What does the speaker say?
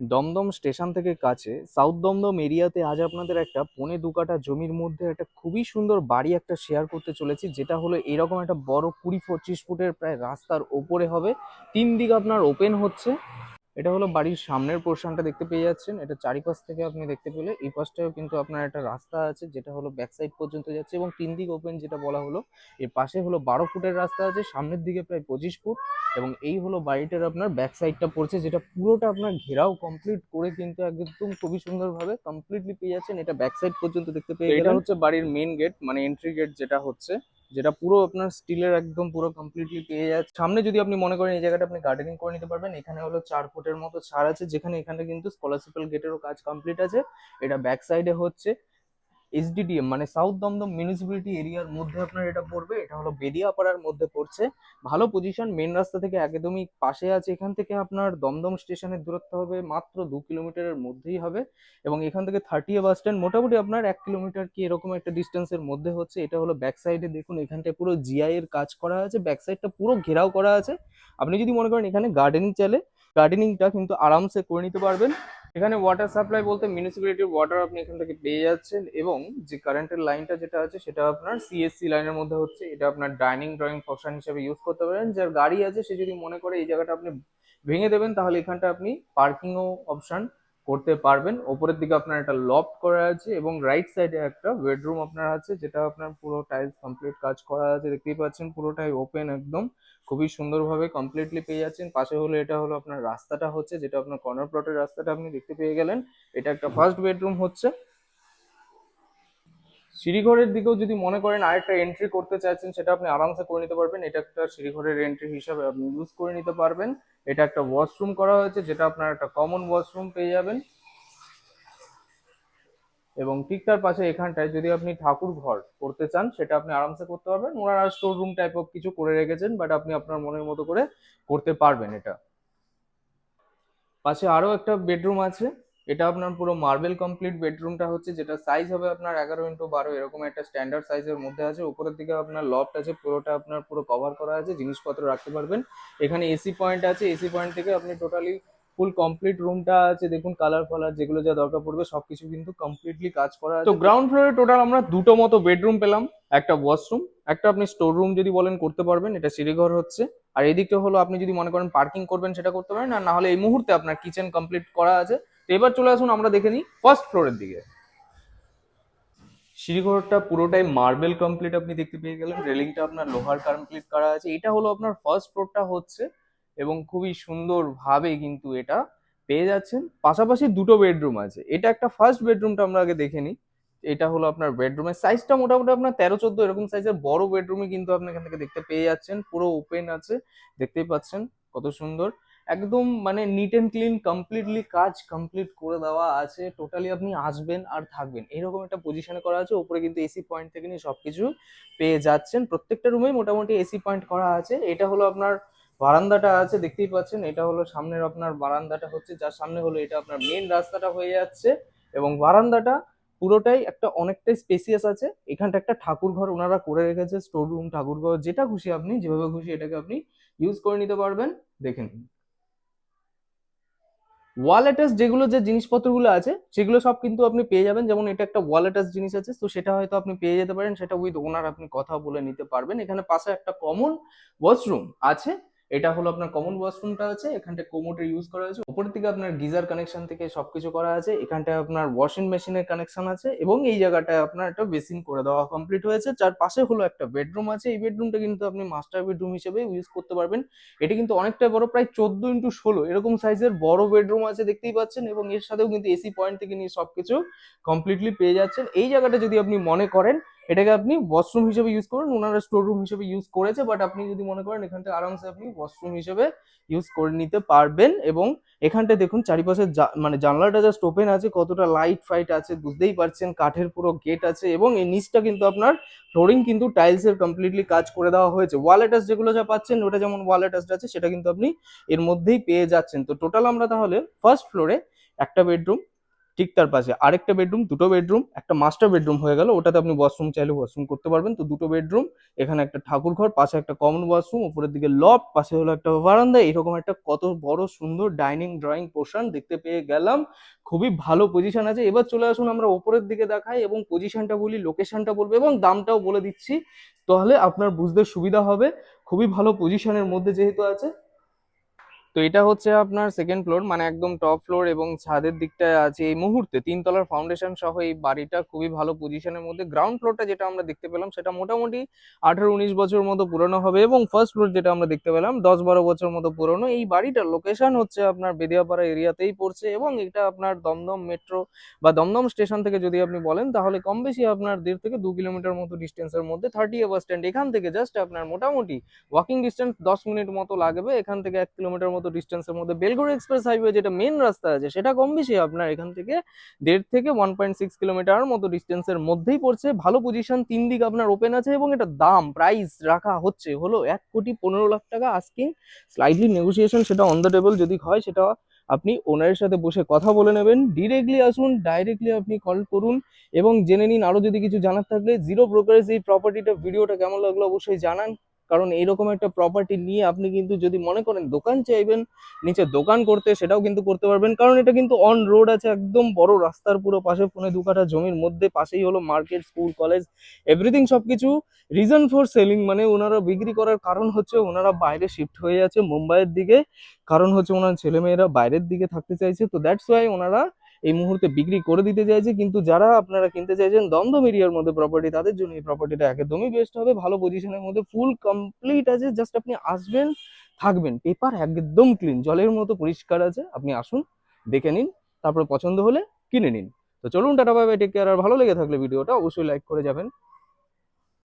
Dumdum station থেকে কাছে, south Dumdum এরিয়াতে আজ আপনাদের একটা পনে দু কাটা জমির মধ্যে একটা খুবই সুন্দর বাড়ি একটা শেয়ার করতে চলেছি, যেটা হলো এরকম একটা বড় কুড়ি পঁচিশ ফুটের প্রায় রাস্তার ওপরে হবে। তিন দিক আপনার ওপেন হচ্ছে। এটা হলো বাড়ির সামনের পোর্শনটা দেখতে পেয়ে যাচ্ছেন। এটা চারিপাশ থেকে আপনি দেখতে পেলে এই পাশটাও কিন্তু আপনার একটা রাস্তা আছে যেটা হলো ব্যাক সাইড পর্যন্ত যাচ্ছে এবং তিন দিক ওপেন যেটা বলা হলো এর পাশে হলো বারো ফুটের রাস্তা আছে সামনের দিকে প্রায় পঁচিশ ফুট এবং এই হলো বাড়িটার আপনার ব্যাক সাইডটা পড়ছে যেটা পুরোটা আপনার ঘেরাও কমপ্লিট করে কিন্তু একদম খুবই সুন্দরভাবে কমপ্লিটলি পেয়ে যাচ্ছেন। এটা ব্যাক সাইড পর্যন্ত দেখতে পেয়ে এটা হচ্ছে বাড়ির মেন গেট মানে এন্ট্রি গেট যেটা হচ্ছে। যেটা পুরো আপনার স্টিলের একদম পুরো কমপ্লিটলি পেয়ে যাচ্ছে সামনে যদি আপনি মনে করেন এই জায়গাটা আপনি গার্ডেনিং করে নিতে পারবেন, এখানে হলো চার ফুটের মতো ছাড় আছে, যেখানে এখানে কিন্তু স্কলারশিপাল গেটেরও কাজ কমপ্লিট আছে। এটা ব্যাক সাইডে হচ্ছে। এসডিডিএম মানে সাউথ দমদম মিউনিসিপ্যালিটি এরিয়ার মধ্যে আপনার এটা পড়বে, এটা হলো বেদিয়াপাড়ার মধ্যে পড়ছে। ভালো পজিশন মেন রাস্তা থেকে একদমই পাশে আছে, এখান থেকে আপনার দমদম স্টেশনের দূরত্ব হবে মাত্র দু কিলোমিটারের মধ্যেই হবে এবং এখান থেকে থার্টি বাস স্ট্যান্ড মোটামুটি আপনার এক কিলোমিটার কি এরকম একটা ডিস্টেন্সের মধ্যে হচ্ছে, এটা হলো ব্যাক সাইডে দেখুন, এখানটায় পুরো জিআই এর কাজ করা আছে ব্যাক সাইডটা পুরো ঘেরাও করা আছে। আপনি যদি মনে করেন এখানে গার্ডেনিং চালে গার্ডেনিংটা কিন্তু আরামসে করে নিতে পারবেন। এখানে ওয়াটার সাপ্লাই বলতে মিউনিসিপ্যালিটির ওয়াটার আপনি এখান থেকে পেয়ে যাচ্ছেন এবং যে কারেন্টের লাইনটা যেটা আছে, সেটা আপনার সিএসসি লাইনের মধ্যে হচ্ছে। এটা আপনার ডাইনিং ড্রয়িং ফংশন হিসেবে ইউজ করতে পারেন। যার গাড়ি আছে, সে যদি মনে করে এই জায়গাটা আপনি ভেঙে দেবেন, তাহলে এখানটা আপনি পার্কিংও অপশন করতে পারবেন। ওপরের দিকে আপনার একটা লফট করা আছে এবং রাইট সাইডে একটা বেডরুম আপনার আছে, যেটা আপনার পুরো টাইলস কমপ্লিট কাজ করা আছে। দেখতেই পাচ্ছেন পুরোটাই ওপেন একদম। খুবই সুন্দরভাবে কমপ্লিটলি পেয়ে যাচ্ছেন। পাশে হলো, এটা হলো আপনার রাস্তাটা হচ্ছে, যেটা আপনার কর্নার প্লটের রাস্তাটা আপনি দেখতে পেয়ে গেলেন। এটা একটা ফার্স্ট বেডরুম হচ্ছে। সিঁড়িঘরের দিকেও যদি মনে করেন আরেকটা এন্ট্রি করতে চাইছেন, সেটা আপনি আরামসে করে নিতে পারবেন। এটা একটা সিঁড়িঘরের এন্ট্রি হিসাবে আপনি ইউজ করে নিতে পারবেন। এটা একটা ওয়াশরুম করা হয়েছে, যেটা আপনার একটা কমন ওয়াশরুম পেয়ে যাবেন। এবং ঠিক তার পাশে এখানটায় যদি আপনি ঠাকুর ঘর করতে চান, সেটা আপনি আরামসে করতে পারবেন। ওনারা স্টোর রুম টাইপ অফ কিছু করে রেখেছেন বাট আপনি আপনার মনের মতো করে করতে পারবেন এটা। পাশে আরও একটা বেডরুম আছে। এটা আপনার পুরো মার্বেল কমপ্লিট বেডরুমটা হচ্ছে, যেটা সাইজ হবে আপনার এগারো ইন্টু বারো, এরকম একটা স্ট্যান্ডার্ড সাইজের মধ্যে আছে। উপরের দিকে আপনার লফট আছে, পুরোটা আপনার পুরো কভার করা আছে, জিনিসপত্র রাখতে পারবেন। এখানে এসি পয়েন্ট আছে এসি পয়েন্ট থেকে আপনি টোটালি ফুল কমপ্লিট রুমটা আছে, দেখুন কালার ফালার যেগুলো যা দরকার পড়বে, সবকিছু কিন্তু কমপ্লিটলি কাজ করা আছে। তো গ্রাউন্ড ফ্লোরে টোটাল আমরা দুটো মতো বেডরুম পেলাম, একটা ওয়াশরুম একটা আপনি স্টোর রুম যদি বলেন করতে পারবেন, এটা সিঁড়িঘর হচ্ছে। আর এদিকটা হলো আপনি যদি মনে করেন পার্কিং করবেন, সেটা করতে পারেন, আর না হলে এই মুহূর্তে আপনার কিচেন কমপ্লিট করা আছে। এবার চলে আসুন, আমরা দেখে নিই ফার্স্ট ফ্লোরের দিকে। সিঁড়িঘরটা পুরোটাই মার্বেল কমপ্লিট আপনি দেখতে পেয়ে গেলেন। রেলিংটা আপনার লোহার কমপ্লিট করা আছে। এটা হলো আপনার ফার্স্ট ফ্লোরটা হচ্ছে এবং খুবই সুন্দরভাবে কিন্তু এটা পেয়ে যাচ্ছেন। পাশাপাশি দুটো বেডরুম আছে। এটা একটা ফার্স্ট বেডরুমটা আমরা আগে দেখে নিই। এটা হলো আপনার বেডরুমের সাইজটা মোটামুটি আপনার তেরো, চোদ্দ এরকম সাইজের বড় বেডরুমই কিন্তু আপনি এখান থেকে দেখতে পেয়ে যাচ্ছেন। পুরো ওপেন আছে। দেখতেই পাচ্ছেন কত সুন্দর। একদম মানে নিট অ্যান্ড ক্লিন কমপ্লিটলি কাজ কমপ্লিট করে দেওয়া আছে। টোটালি আপনি আসবেন আর থাকবেন। এরকম একটা পজিশনে করা আছে। উপরে কিন্তু এসি পয়েন্ট থেকে নিয়ে সবকিছু পেয়ে যাচ্ছেন। প্রত্যেকটা রুমেই মোটামুটি এসি পয়েন্ট করা আছে। এটা হলো আপনার বারান্দাটা আছে, দেখতেই পাচ্ছেন। এটা হলো সামনের আপনার বারান্দাটা হচ্ছে, যার সামনে হলো এটা আপনার মেন রাস্তাটা হয়ে যাচ্ছে। এবং বারান্দাটা পুরোটাই একটা অনেকটাই স্পেসিয়াস আছে। এখানটা একটা ঠাকুর ঘর ওনারা করে রেখেছে স্টোর রুম ঠাকুর ঘর, যেটা খুশি আপনি, যেভাবে খুশি এটাকে আপনি ইউজ করে নিতে পারবেন। দেখে নিন। ওয়াল অ্যাটাচ যেগুলো যে জিনিসপত্রগুলো আছে, সেগুলো সব কিন্তু আপনি পেয়ে যাবেন। যেমন এটা একটা ওয়ালেটাস জিনিস আছে, তো সেটা হয়তো আপনি পেয়ে যেতে পারেন। সেটা উইথ ওনার আপনি কথা বলে নিতে পারবেন। এখানে পাশে একটা কমন ওয়াশরুম আছে। এটা হলো আপনার কমন ওয়াশরুমটা আছে এখানটা কোমোটের ইউজ করা আছে, উপরের দিকে আপনার গিজার কানেকশন থেকে সবকিছু করা আছে, এখানটায় আপনার ওয়াশিং মেশিনের কানেকশন আছে এবং এই জায়গাটায় আপনার একটা বেসিন করে দেওয়া কমপ্লিট হয়েছে, যার পাশে হলো একটা বেডরুম আছে, এই বেডরুমটা কিন্তু আপনি মাস্টার বেডরুম হিসেবে ইউজ করতে পারবেন। এটি কিন্তু অনেকটাই বড়, প্রায় চোদ্দ ইন্টু ষোলো, এরকম সাইজের বড় বেডরুম আছে, দেখতেই পাচ্ছেন এবং এর সাথেও কিন্তু এসি পয়েন্ট থেকে নিয়ে সবকিছু কমপ্লিটলি পেয়ে যাচ্ছেন। এই জায়গাটা যদি আপনি মনে করেন এটাকে আপনি ওয়াশরুম হিসেবে ইউজ করুন, ওনারা স্টোর রুম হিসেবে ইউজ করেছে বাট আপনি যদি মনে করেন এখান থেকে আরামসে আপনি ওয়াশরুম হিসেবে ইউজ করে নিতে পারবেন এবং এখানটা দেখুন চারিপাশে মানে জানলাটা জাস্ট ওপেন আছে, কতটা লাইট ফাইট আছে, বুঝতেই পারছেন, কাঠের পুরো গেট আছে এবং এই নিচটা কিন্তু আপনার ফ্লোরিং কিন্তু টাইলস এর কমপ্লিটলি কাজ করে দেওয়া হয়েছে। ওয়াল অ্যাটাচ যেগুলো যা পাচ্ছেন, ওটা যেমন ওয়াল অ্যাটাচ আছে, সেটা কিন্তু আপনি এর মধ্যেই পেয়ে যাচ্ছেন। তো টোটাল আমরা তাহলে ফার্স্ট ফ্লোরে একটা বেডরুম ঠিক তার পাশে। আরেকটা বেডরুম দুটো বেডরুম একটা মাস্টার বেডরুম হয়ে গেল। ওটাতে আপনি ওয়াশরুম চাইলে ওয়াশরুম করতে পারবেন। তো দুটো বেডরুম এখানে একটা ঠাকুর ঘর, পাশে একটা কমন ওয়াশরুম উপরের দিকে লফট পাশে হলো একটা বারান্দা এরকম একটা কত বড় সুন্দর ডাইনিং ড্রয়িং পোর্শন দেখতে পেয়ে গেলাম। খুবই ভালো পজিশন আছে। এবার চলে আসুন আমরা ওপরের দিকে দেখাই এবং পজিশনটা বলি লোকেশনটা বলব এবং দামটাও বলে দিচ্ছি। তাহলে আপনার বুঝতে সুবিধা হবে। খুবই ভালো পজিশনের মধ্যে যেহেতু আছে তো এটা হচ্ছে আপনার সেকেন্ড ফ্লোর মানে একদম টপ ফ্লোর এবং ছাদের দিকটায় আছে এই মুহূর্তে। তিনতলার ফাউন্ডেশন সহ এই বাড়িটা খুবই ভালো পজিশনের মধ্যে। গ্রাউন্ড ফ্লোরটা যেটা আমরা দেখতে পেলাম, সেটা মোটামুটি আঠারো উনিশ বছর মতো পুরনো হবে এবং ফার্স্ট ফ্লোর যেটা আমরা দেখতে পেলাম, দশ বারো বছর মতো পুরনো। এই বাড়িটার লোকেশন হচ্ছে আপনার বেদিয়াপাড়া এরিয়াতেই পড়ছে এবং এটা আপনার দমদম মেট্রো বা দমদম স্টেশন থেকে যদি আপনি বলেন, তাহলে কম বেশি আপনার দেড় থেকে দু কিলোমিটার মতো ডিস্টেন্সের মধ্যে থার্টি এ বাস স্ট্যান্ড এখান থেকে জাস্ট আপনার মোটামুটি ওয়াকিং ডিস্টেন্স দশ মিনিট মতো লাগবে। এখান থেকে এক কিলোমিটার মতো ডিস্টেন্সের মধ্যে বেলগুড়ি এক্সপ্রেস হাইওয়ে যেটা মেন রাস্তা আছে, সেটা কম বেশি আপনার এখান থেকে দেড় থেকে ওয়ান পয়েন্ট সিক্স কিলোমিটার মতো ডিস্টেন্সের মধ্যেই পড়ছে। ভালো পজিশন তিন দিক আপনার ওপেন আছে এবং এটা দাম প্রাইস রাখা হচ্ছে, হলো এক কোটি পনেরো লাখ টাকা আস্কিং স্লাইডলি নেগোসিয়েশন সেটা অন দ্য টেবল যদি হয়, সেটা আপনি ওনারের সাথে বসে কথা বলে নেবেন। ডিরেক্টলি আসুন ডাইরেক্টলি আপনি কল করুন এবং জেনে নিন। আরও যদি কিছু জানার থাকলে জিরো ব্রোকারেজ এই প্রপার্টিটা ভিডিওটা কেমন লাগল অবশ্যই জানান। কারণ এইরকম একটা প্রপার্টি নিয়ে আপনি কিন্তু যদি মনে করেন দোকান চাইবেন, নিচে দোকান করতে, সেটাও কিন্তু করতে পারবেন। কারণ এটা কিন্তু অন রোড আছে, একদম বড় রাস্তার পুরো পাশে ফোনে দু কাঠা জমির মধ্যে, পাশেই হলো মার্কেট স্কুল কলেজ এভরিথিং সবকিছু রিজন ফর সেলিং মানে ওনারা বিক্রি করার কারণ হচ্ছে ওনারা বাইরে শিফট হয়ে যাচ্ছে মুম্বাইয়ের দিকে। কারণ হচ্ছে ওনার ছেলেমেয়েরা বাইরের দিকে থাকতে চাইছে, তো দ্যাটস ওয়াই ওনারা এই মুহূর্তে বিক্রি করে দিতে চাইছে, কিন্তু যারা আপনারা কিনতে চাইছেন দমদম এরিয়ার মধ্যে প্রপার্টি তাদের জন্য এই প্রপার্টিটা একদমই বেস্ট হবে। ভালো পজিশনের মধ্যে ফুল কমপ্লিট আছে জাস্ট আপনি আসবেন, থাকবেন। পেপার একদম ক্লিন জলের মতো পরিষ্কার আছে। আপনি আসুন, দেখে নিন, তারপর পছন্দ হলে কিনে নিন। তো চলুন tata bye bye take care আর ভালো লেগে থাকলে ভিডিওটা অবশ্যই লাইক করে যাবেন।